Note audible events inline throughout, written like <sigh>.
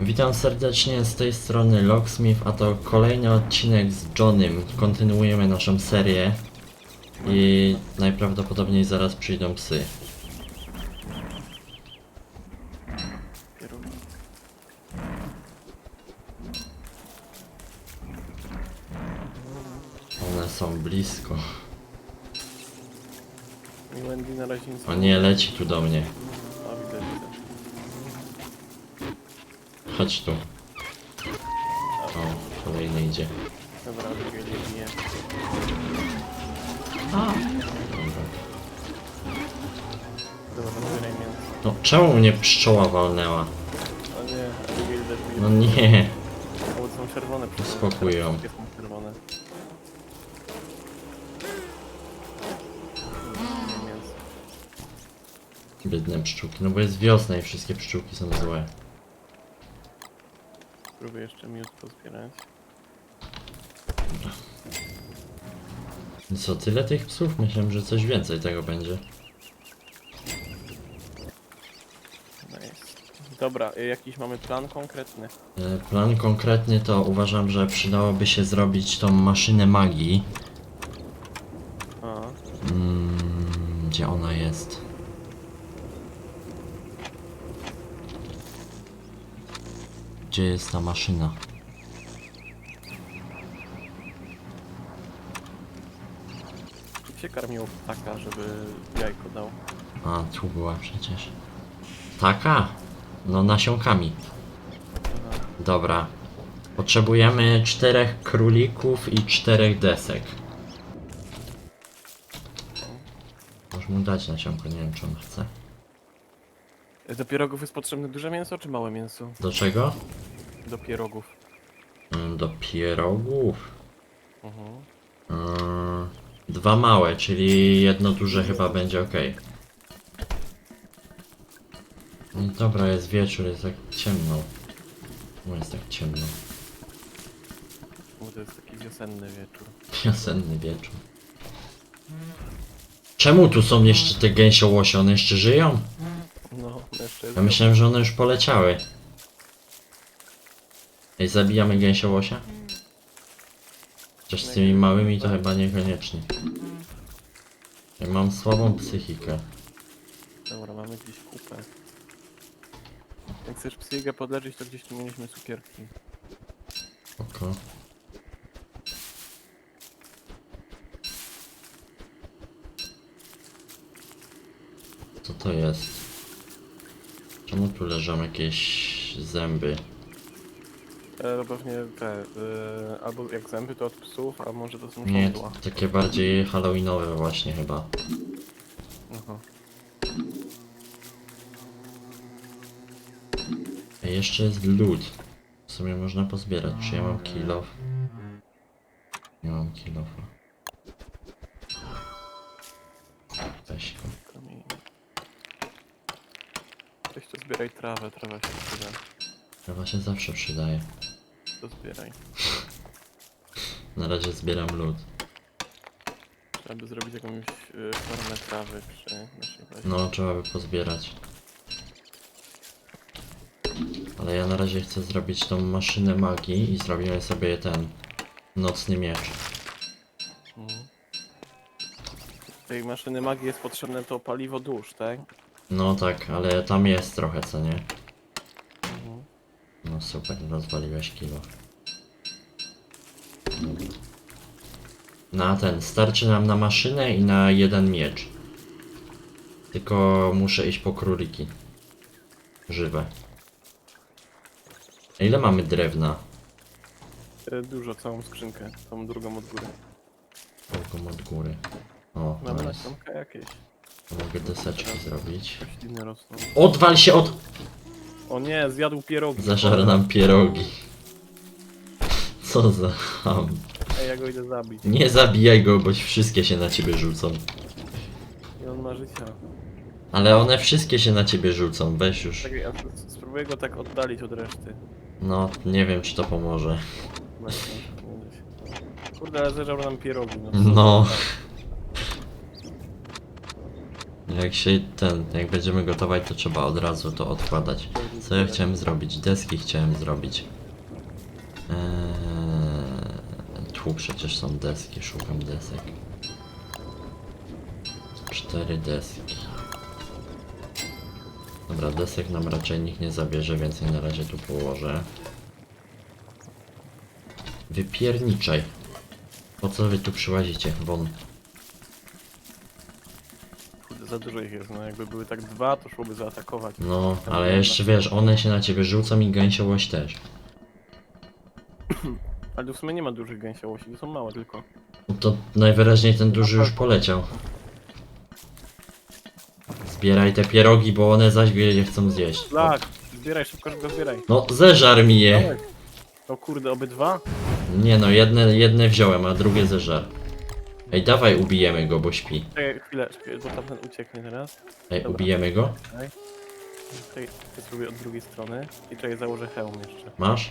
Witam serdecznie z tej strony Locksmith, a to kolejny odcinek z Johnem. Kontynuujemy naszą serię i najprawdopodobniej zaraz przyjdą psy. One są blisko. O nie, leci tu do mnie. Czemu mnie pszczoła walnęła? O nie, też. No nie. Bo są czerwone przecież. Uspokój ją. Wszystkie są czerwone. Nie, mięso. Biedne pszczółki, no bo jest wiosna i wszystkie pszczółki są złe. Spróbuję jeszcze miód pozbierać. I co, tyle tych psów? Myślałem, że coś więcej tego będzie. Nice. Dobra, y, jakiś mamy plan konkretny? E, Plan konkretny to uważam, że przydałoby się zrobić tą maszynę magii. A, Mm, gdzie ona jest? Gdzie jest ta maszyna? jak się karmiło ptaka, żeby jajko dał? A, tu była przecież. Taka? No nasionkami. Dobra. Potrzebujemy czterech królików i czterech desek. Możesz mu dać nasionko, nie wiem czy on chce. Y, Do pierogów jest potrzebne duże mięso czy małe mięso? Do czego? Do pierogów. Mm, Do pierogów. Mhm. Mm, Dwa małe, czyli jedno duże chyba będzie ok. No dobra, jest wieczór, jest tak ciemno. No jest tak ciemno. Bo to jest taki wiosenny wieczór. <laughs> Wiosenny wieczór. Czemu tu są jeszcze te gęsiołosie? One jeszcze żyją? No, jeszcze jest Ja myślałem, że one już poleciały. Ej, zabijamy gęsiołosia? Chociaż z tymi małymi to chyba niekoniecznie. Ja mam słabą psychikę. Dobra, mamy gdzieś kupę. Jak chcesz psygę podleczyć, to gdzieś tu mieliśmy cukierki. Oko. Co to jest? Czemu tu leżą jakieś zęby? E, to pewnie te, e, albo jak zęby to od psów, a może to są Nie, żądła. takie bardziej halloweenowe właśnie chyba. Aha. A jeszcze jest lód. W sumie można pozbierać. Czy ja mam kilof? Nie mam kilofa. Weź go. Kamień. Weź to zbieraj trawę, trawa się przyda. Chyba się zawsze przydaje. To zbieraj. Na razie zbieram lód. Trzeba by zrobić jakąś e, formę trawy przy naszej bazie. No, trzeba by pozbierać. Ale ja na razie chcę zrobić tą maszynę magii i zrobimy sobie ten nocny miecz. Mhm. Tej maszyny magii jest potrzebne to paliwo dusz, tak? No tak, ale tam jest trochę, co nie? Mhm. No super, rozwaliłeś kilo. Na ten, starczy nam na maszynę i na jeden miecz. Tylko muszę iść po króliki. Żywe. A Ile mamy drewna? E, Dużo, całą skrzynkę, tą drugą od góry. Drugą od góry. O, Mamy nice. nasionka jakieś. Mogę deseczki zrobić. Rośliny rosną. Odwal się od... O nie, zjadł pierogi. Zażar nam pierogi. Co za ham. Ej, ja go idę zabić. Nie zabijaj go, bo wszystkie się na ciebie rzucą. I on ma życia. Ale one wszystkie się na ciebie rzucą, weź już. Czekaj, ja s- spróbuję go tak oddalić od reszty. No, nie wiem czy to pomoże. Kurde, ale zeżarł nam pierogi. No. No. Jak się ten, jak będziemy gotować, to trzeba od razu to odkładać. Co ja chciałem zrobić? Deski chciałem zrobić. Eee, tu przecież są deski, szukam desek. Cztery deski. Dobra, desek nam raczej nikt nie zabierze, więc je na razie tu położę. Wypierniczaj. Po co wy tu przyłazicie? Won. Za dużo ich jest, no jakby były tak dwa, to szłoby zaatakować. No, ale jeszcze wiesz, one się na ciebie rzucą i gęsiołość też. <clears throat> Ale w sumie nie ma dużych gęsiołości, to są małe tylko. No to najwyraźniej ten duży już poleciał. Zbieraj te pierogi, bo one zaś je chcą zjeść. Tak, zbieraj, szybko, szybko zbieraj. No, zeżar mi je. O kurde, obydwa? Nie no, jedne, jedne wziąłem, a drugie zeżar. Ej, dawaj ubijemy go, bo śpi. Czekaj, chwilę, czekaj, bo tamten ucieknie teraz. Ej, Dobra. ubijemy go? Czekaj, to zrobię od drugiej strony. I czekaj, założę hełm jeszcze. Masz?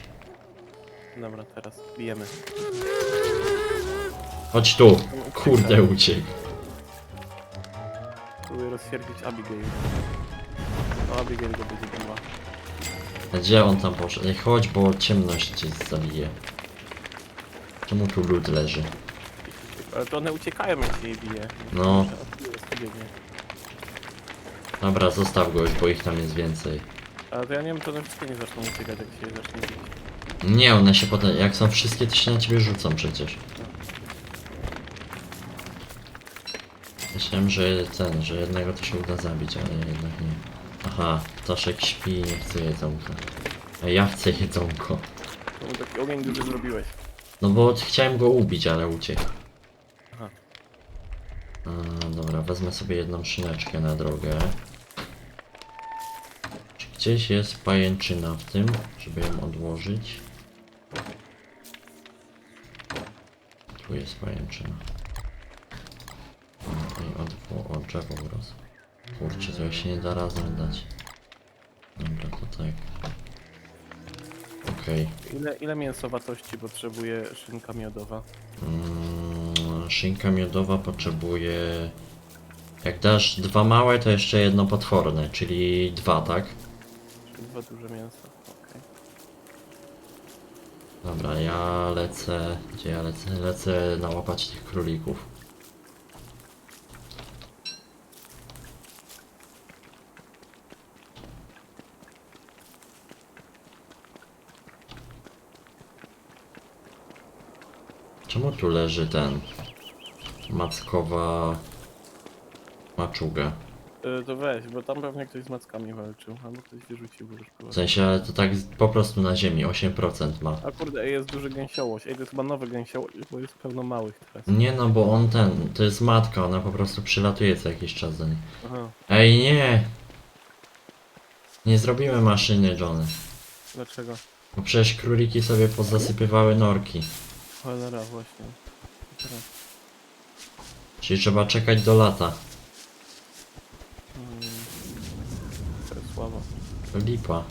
Dobra, teraz bijemy. Chodź tu. Kurde, uciekł. Próbuję rozsierdzić Abigail. No, Abigail go będzie biła. A gdzie on tam poszedł? Ej, chodź, bo ciemność cię zabije. Czemu tu lód leży? Ale to one uciekają, jak się je bije. No. Dobra, zostaw go już, bo ich tam jest więcej. Ale to ja nie wiem, to one wszystkie nie zaczną uciekać, jak się je zacznie bić. Nie, one się potem, jak są wszystkie, to się na ciebie rzucą przecież. Myślałem, że ten, że jednego to się uda zabić, ale jednak nie. Aha, Staszek śpi i nie chce jedzonka. A ja chcę jedzonko. No taki ogień duży zrobiłeś. No bo chciałem go ubić, ale uciekł. Aha. A, dobra, wezmę sobie jedną szyneczkę na drogę. Czy gdzieś jest pajęczyna w tym, żeby ją odłożyć? Tu jest pajęczyna. Od, o, drzewo urosło. Kurczę, to się nie da razem dać. Dobra, to tak. Okej. Ile, ile mięsowatości potrzebuje szynka miodowa? Mm, szynka miodowa potrzebuje... Jak dasz dwa małe, to jeszcze jedno potworne, czyli dwa, tak? Czyli dwa duże mięso. Okej. Dobra, ja lecę... Gdzie ja lecę? Lecę nałapać tych królików. Czemu tu leży ten... Mackowa... Maczuga? Y, To weź, bo tam pewnie ktoś z mackami walczył, albo ktoś wyrzucił, już. W sensie, ale to tak po prostu na ziemi, 8% ma. A kurde, ej, jest duży gęsiołość. Ej, to jest chyba nowy gęsiołość, bo jest pełno małych teraz. Nie no, bo on ten, to jest matka, ona po prostu przylatuje co jakiś czas do niej. Aha, Ej, nie! Nie zrobimy maszyny, Johnny. dlaczego? Bo przecież króliki sobie pozasypywały norki. Cholera, właśnie. Teraz. Czyli trzeba czekać do lata. Mm, to jest słabo. Lipa.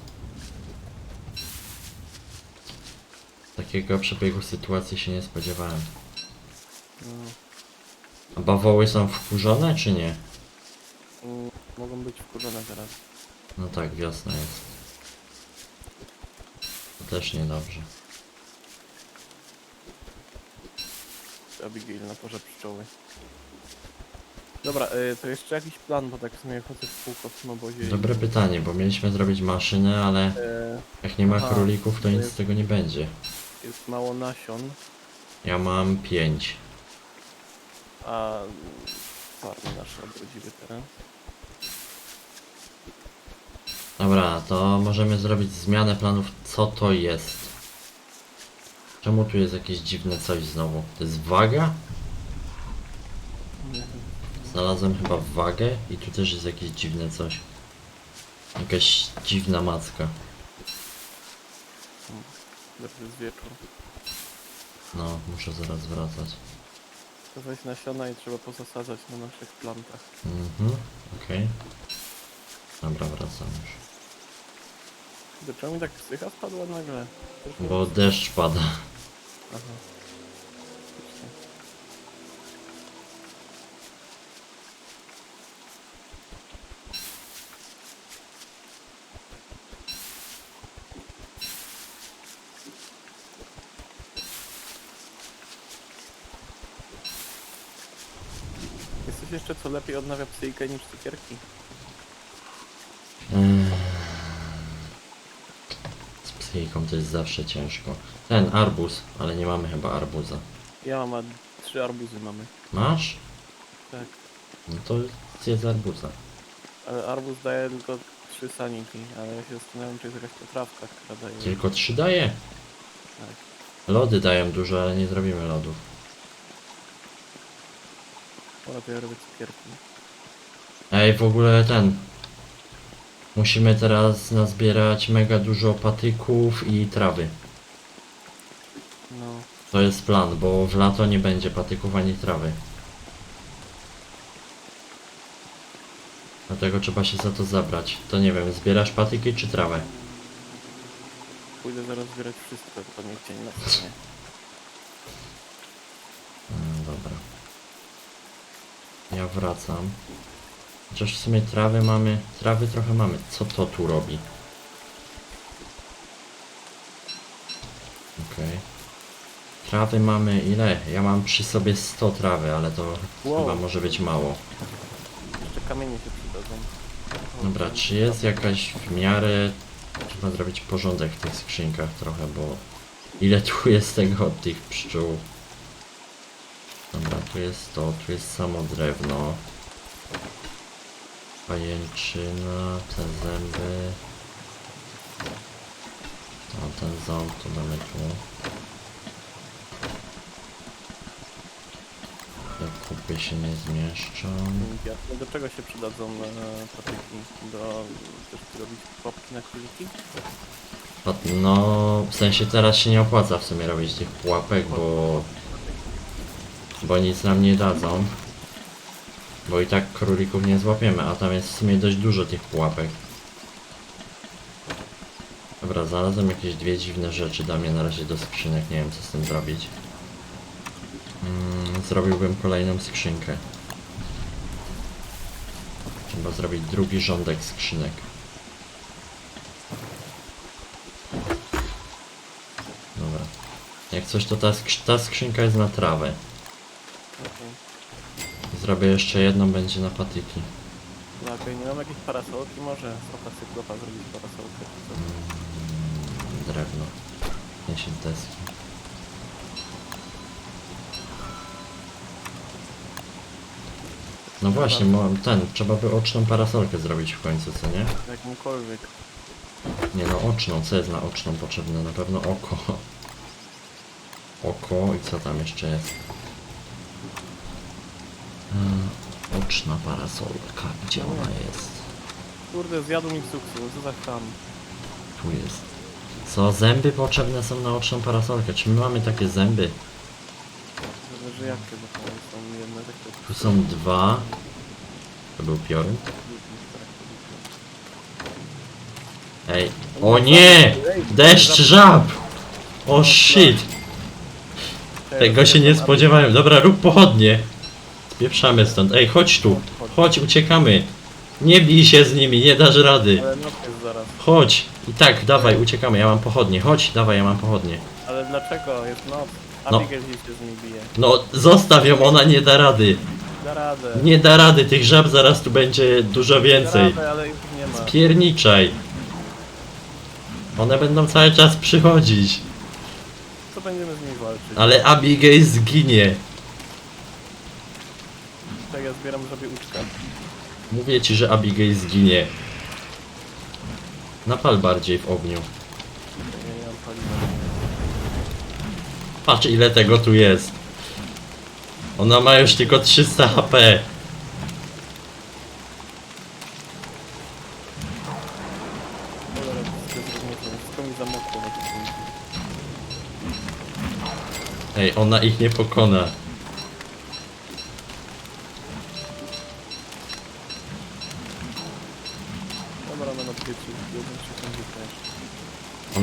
Takiego przebiegu sytuacji się nie spodziewałem. Mm, A bawoły są wkurzone, czy nie? mm, mogą być wkurzone teraz. No tak, wiosna jest. To też niedobrze. Abigail na porze pszczoły. Dobra, y, to jeszcze jakiś plan, bo tak w sumie chodzę w kółko w tym obozie. i- Dobre pytanie, bo mieliśmy zrobić maszynę, ale E, jak nie ma Aha, królików, to to nic z jest- tego nie będzie. jest mało nasion, Ja mam 5. a mm, farmy nasze obrodziły teraz. Dobra, to możemy zrobić zmianę planów. Co to jest? Czemu tu jest jakieś dziwne coś znowu? To jest waga? Znalazłem chyba wagę i tu też jest jakieś dziwne coś. Jakaś dziwna macka. Teraz jest wieczór. No, muszę zaraz wracać. To weź nasiona i trzeba pozasadzać na naszych plantach. Mhm, okej. Dobra, wracam już. Dlaczego mi tak psycha spadła nagle? Też nie- Bo deszcz pada. Aha. Jesteś jeszcze co lepiej odnawia psychikę niż cukierki. Psychiką to jest zawsze ciężko. Ten arbuz, ale nie mamy chyba arbuza. Ja mam, a trzy arbuzy mamy. Masz? Tak. No to zjedz arbuza. Ale arbuz daje tylko trzy sanity, ale ja się zastanawiam, czy jest jakaś poprawka, która daje... Tylko trzy daje. Tak. Lody dają dużo, ale nie zrobimy lodów. O, to ja robię cukierki. Ej, w ogóle ten. Musimy teraz nazbierać mega dużo patyków i trawy. No, To jest plan, bo w lato nie będzie patyków ani trawy. Dlatego trzeba się za to zabrać. To nie wiem, zbierasz patyki czy trawę? pójdę zaraz zbierać wszystko, to nie cień na stronie. Mm, dobra. Ja wracam. Chociaż w sumie trawy mamy. Trawy trochę mamy. Co to tu robi? Okej. Trawy mamy ile? Ja mam przy sobie 100 trawy, ale to Wow. chyba może być mało. Jeszcze kamienie się przydadzą. Dobra, czy jest jakaś w miarę... Trzeba zrobić porządek w tych skrzynkach trochę, bo... Ile tu <laughs> jest tego od tych pszczół? Dobra, tu jest to, tu jest samo drewno. Pajęczyna, te zęby. O, ten ząb to tu. Te kupy się nie zmieszczą. Ja- Do czego się przydadzą e, patyki? Do... Ty robić popki na króliki? No, w sensie teraz się nie opłaca w sumie robić tych pułapek, bo... Bo nic nam nie dadzą. Bo i tak królików nie złapiemy, a tam jest w sumie dość dużo tych pułapek. Dobra, znalazłem jakieś dwie dziwne rzeczy, dam je na razie do skrzynek, nie wiem co z tym zrobić. Mm, zrobiłbym kolejną skrzynkę. Trzeba zrobić drugi rządek skrzynek. Dobra. Jak coś to ta, ta skrzynka jest na trawę. Okej. Zrobię jeszcze jedną, będzie na patyki. No okej, nie mam jakiejś parasolki? Może soka cyklopa zrobić parasolkę czy drewno. Nie się deski. No właśnie, mo- ten, trzeba by oczną parasolkę zrobić w końcu, co nie? Jakąkolwiek. Nie no, oczną, co jest na oczną potrzebne? Na pewno oko. <laughs> Oko i co tam jeszcze jest? Eee, oczna parasolka, gdzie ona jest? Kurde, zjadł mi cukru, co za tam? Tu jest. Co, zęby potrzebne są na oczną parasolkę? Czy my mamy takie zęby? Zależy jakie, bo to są jedne takie... Tu są dwa. To był piorun? Ej. O nie! Deszcz żab! O shit! Tego się nie spodziewałem. Dobra, rób pochodnie. Spieprzamy stąd. Ej, chodź tu. Chodź, uciekamy. Nie bij się z nimi, nie dasz rady. Ale noc jest zaraz. Chodź. I tak, dawaj, uciekamy. Ja mam pochodnie. Chodź, dawaj, ja mam pochodnie. Ale dlaczego? Jest noc. No. Abigail się z nimi bije. No, zostaw ją, ona nie da rady. Da radę. Nie da rady, tych żab zaraz tu będzie dużo Da więcej. radę, ale już nie ma. Pierniczaj. One będą cały czas przychodzić. Co będziemy z nimi walczyć? Ale Abigail zginie. Ja zbieram sobie uczka. Mówię ci, że Abigail zginie. Napal bardziej w ogniu. Ja nie mam paliwa. Patrz ile tego tu jest. Ona ma już tylko 300 HP. Cholera, wszystko jest rozmieszane. Wszystko mi zamokło na tym Ej, ona ich nie pokona. Dobra, no na pięciu. Jeden czy tam też.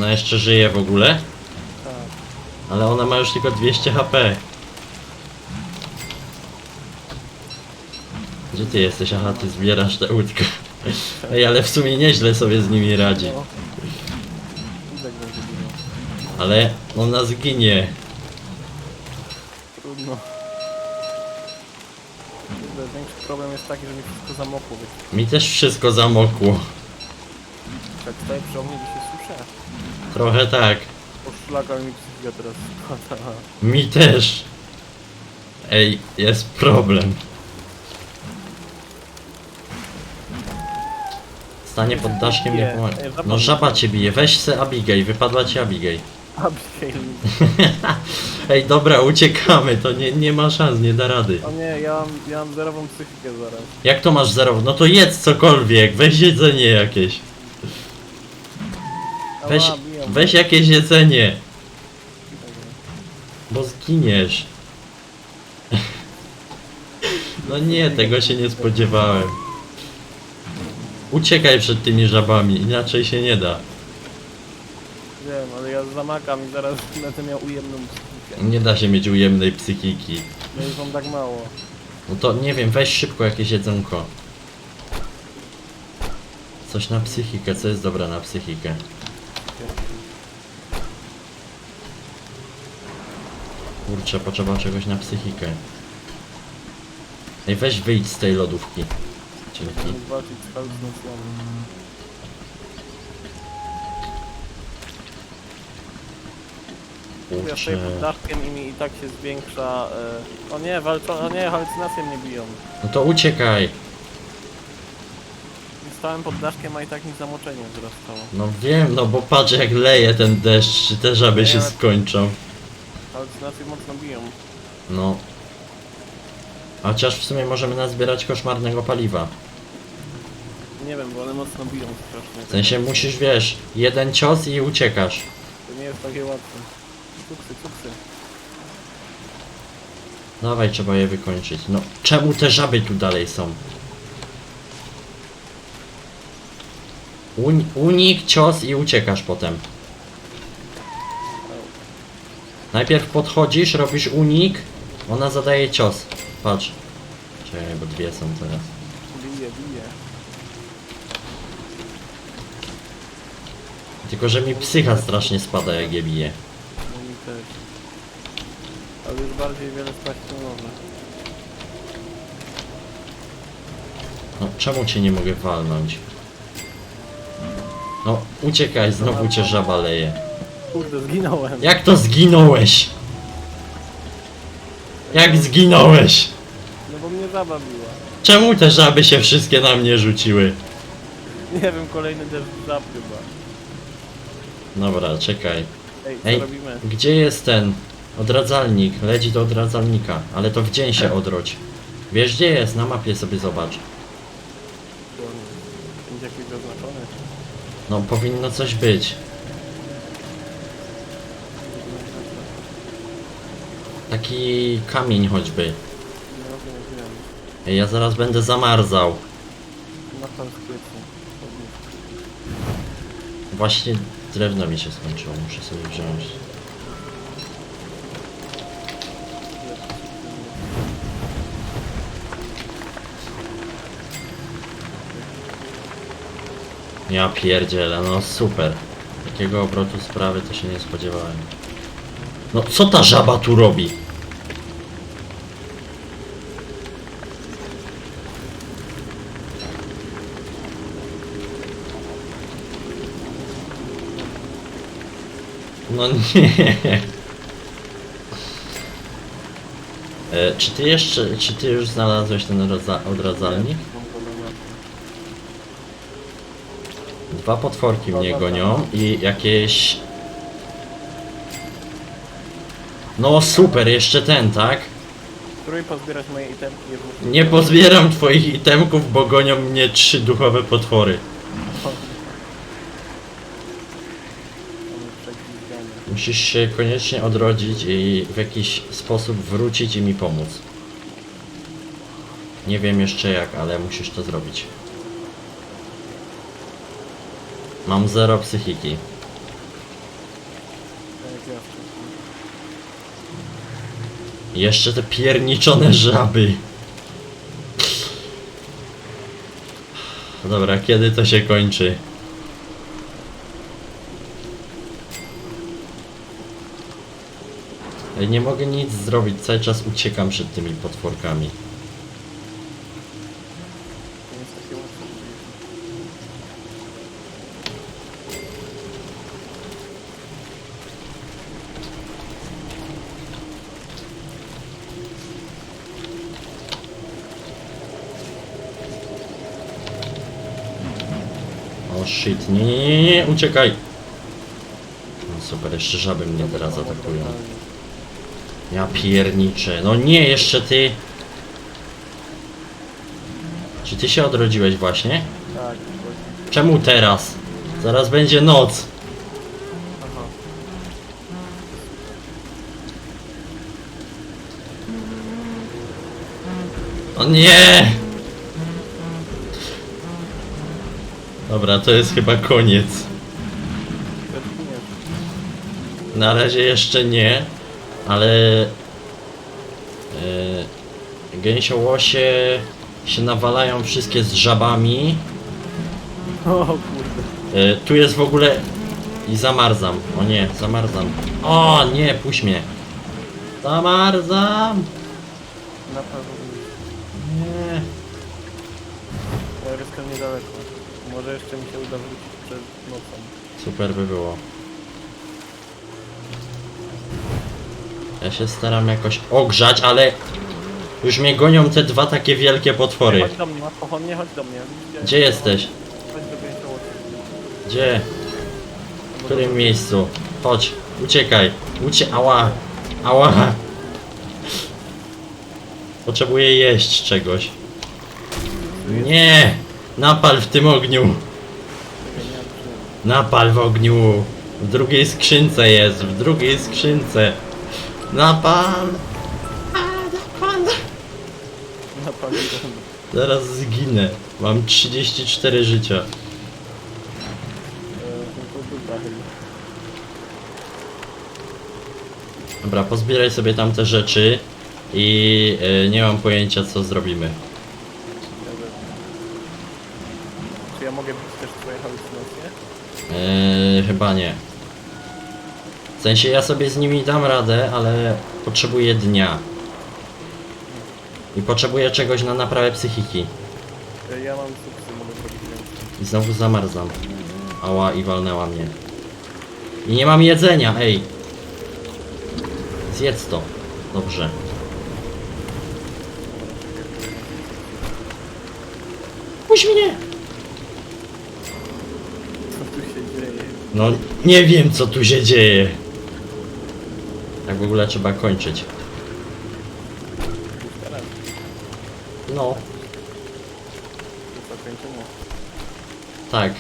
Ona jeszcze żyje w ogóle? Tak. Ale ona ma już tylko 200 HP. Gdzie ty jesteś? Aha, ty zbierasz tę łódkę. Ej, ale w sumie nieźle sobie z nimi radzi. No. Izak będzie dużo. Ale ona zginie. Trudno. Kurde, większy problem jest taki, że mi wszystko zamokło, więc Mi też wszystko zamokło. jak staję przy ogniu, to się suszę. Trochę tak. Po szlakach mi psychika teraz spada. <laughs> Mi też. Ej, jest problem. Stanie pod daszkiem nie pomaga. No żaba cię bije, weź se Abigail, wypadła ci Abigail. Abigail. <laughs> Ej, dobra, uciekamy, to nie, nie ma szans, nie da rady. O nie, ja mam, ja mam zerową psychikę zaraz. Jak to masz zero? No to jedz cokolwiek, weź jedzenie jakieś. Weź. Weź jakieś jedzenie, bo zginiesz. <laughs> No nie, tego się nie spodziewałem. Uciekaj przed tymi żabami, inaczej się nie da. Wiem, ale ja zamakam i zaraz będę miał ujemną psychikę. Nie da się mieć ujemnej psychiki. No już mam tak mało. No to nie wiem, weź szybko jakieś jedzonko. Coś na psychikę, co jest dobra na psychikę? Kurczę, potrzeba czegoś na psychikę. Ej, weź wyjdź z tej lodówki. Dzięki. Będę walczyć z halucynacjami. Ja stoję Kurczę. pod daszkiem i mi i tak się zwiększa... E... O nie, walczą... O nie, halucynacje mnie biją. No to uciekaj. Stałem pod daszkiem, a i tak mi zamoczenie wzrastało. No wiem, no bo patrz jak leje ten deszcz, czy te żaby się Nie, skończą. Halucynacje mocno biją. No. Chociaż w sumie możemy nazbierać koszmarnego paliwa. Nie wiem, bo one mocno biją strasznie. W sensie musisz, wiesz, jeden cios i uciekasz. To nie jest takie łatwe. Cuksy, cuksy. Dawaj, trzeba je wykończyć. No, czemu te żaby tu dalej są? Uń, unik, cios i uciekasz potem. Najpierw podchodzisz, robisz unik, ona zadaje cios. Patrz. Czekaj, bo dwie są teraz. Bije, bije. Tylko, że mi psycha strasznie spada jak je bije. No mi też. Ale już bardziej wiele spać nie. No, czemu cię nie mogę walnąć? No, uciekaj, znowu cię żaba leje. Kurde, zginąłem. Jak to zginąłeś? Jak zginąłeś? No bo mnie żaba biła. Czemu te żaby się wszystkie na mnie rzuciły? Nie wiem, kolejny deszcz żab chyba. Dobra, czekaj. Ej, co Ej. robimy? Gdzie jest ten odradzalnik? Leci do odradzalnika, ale to w dzień się odrodź. Wiesz gdzie jest? Na mapie sobie zobacz. Bo Będzie jakiś zaznaczony. No, powinno coś być. Taki kamień choćby. Wiem, wiem. Ej, ja zaraz będę zamarzał. Na. Właśnie drewno mi się skończyło, muszę sobie wziąć. Ja pierdzielę, no super. Takiego obrotu sprawy to się nie spodziewałem. No co ta żaba tu robi? No nie. E, czy ty jeszcze, czy ty już znalazłeś ten odradzalnik? Mam go na mapie. Dwa potworki mnie gonią i jakieś... No super, jeszcze ten, tak? Spróbuj pozbierać moje itemki. włóż- Nie pozbieram twoich itemków, bo gonią mnie trzy duchowe potwory. Musisz się koniecznie odrodzić i w jakiś sposób wrócić i mi pomóc. Nie wiem jeszcze jak, ale musisz to zrobić. Mam zero psychiki. Jeszcze te pierniczone żaby. Dobra, kiedy to się kończy? Nie mogę nic zrobić, cały czas uciekam przed tymi potworkami. Shit, nie, nie, nie, nie, uciekaj. No super, jeszcze żaby mnie teraz atakują. Ja pierniczę, no nie, jeszcze ty. Czy ty się odrodziłeś właśnie? Tak, właśnie. Czemu teraz? Zaraz będzie noc. Aha. O nie! Dobra, to jest chyba koniec. Na razie jeszcze nie, ale yy, gęsiołosie się nawalają wszystkie z żabami. O kurde. Yy, tu jest w ogóle i zamarzam. O nie, zamarzam. O nie, puść mnie. Zamarzam. Na pewno. Nie. Łaryska niedaleko. Może jeszcze mi się uda wrócić przed nocą. Super by było. Ja się staram jakoś ogrzać, ale już mnie gonią te dwa takie wielkie potwory. Chodź do mnie, pochodnie, chodź do mnie. Gdzie jesteś? Chodź do gęsiołosi. Gdzie? W którym miejscu? Chodź, uciekaj. Ucie... Ała. Ała. Potrzebuję jeść czegoś. Nie! Napal w tym ogniu. Napal w ogniu. W drugiej skrzynce jest, w drugiej skrzynce. Napal. A, napal. Zaraz zginę. Mam 34 życia. Dobra, pozbieraj sobie tam te rzeczy i y, nie mam pojęcia co zrobimy. Dobra. Czy ja mogę bić też twoje halucynacje? Chyba nie. W sensie ja sobie z nimi dam radę, ale potrzebuję dnia. I potrzebuję czegoś na naprawę psychiki. E, Ja mam suksy, mogę zrobić więcej. I znowu zamarzam. Ała i walnęła mnie. I nie mam jedzenia, ej. Zjedz to. Dobrze. Puść mnie! Co tu się dzieje? No nie wiem co tu się dzieje. Tak w ogóle trzeba kończyć. No, tak.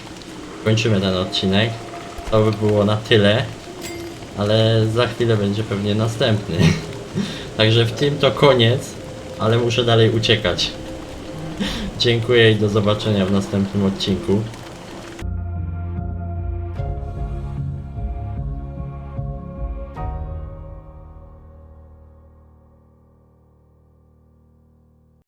Kończymy ten odcinek. To by było na tyle. Ale za chwilę będzie pewnie następny. <laughs> Także w tym to koniec, ale muszę dalej uciekać. <laughs> Dziękuję i do zobaczenia w następnym odcinku.